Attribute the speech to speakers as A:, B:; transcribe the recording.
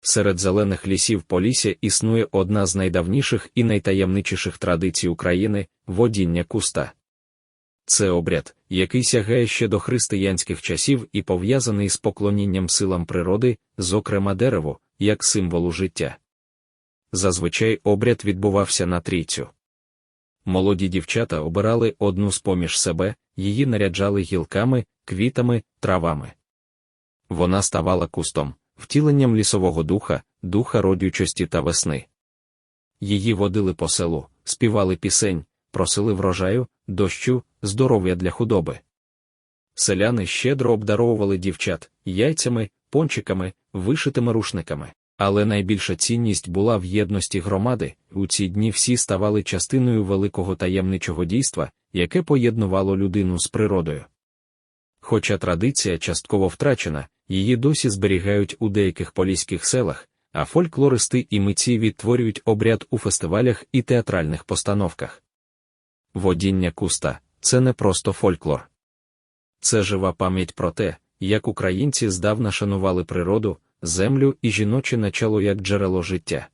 A: Серед зелених лісів Полісся існує одна з найдавніших і найтаємничіших традицій України водіння куста. Це обряд, який сягає ще до християнських часів і пов'язаний з поклонінням силам природи, зокрема дереву, як символу життя. Зазвичай обряд відбувався на трійцю. Молоді дівчата обирали одну з поміж себе, її наряджали гілками, квітами, травами. Вона ставала кустом, втіленням лісового духа, духа родючості та весни. Її водили по селу, співали пісень, просили врожаю, дощу, здоров'я для худоби. Селяни щедро обдаровували дівчат яйцями, пончиками, вишитими рушниками. Але найбільша цінність була в єдності громади, у ці дні всі ставали частиною великого таємничого дійства, яке поєднувало людину з природою. Хоча традиція частково втрачена, її досі зберігають у деяких поліських селах, а фольклористи і митці відтворюють обряд у фестивалях і театральних постановках. Водіння куста це не просто фольклор. Це жива пам'ять про те, як українці здавна шанували природу, землю і жіноче начало як джерело життя.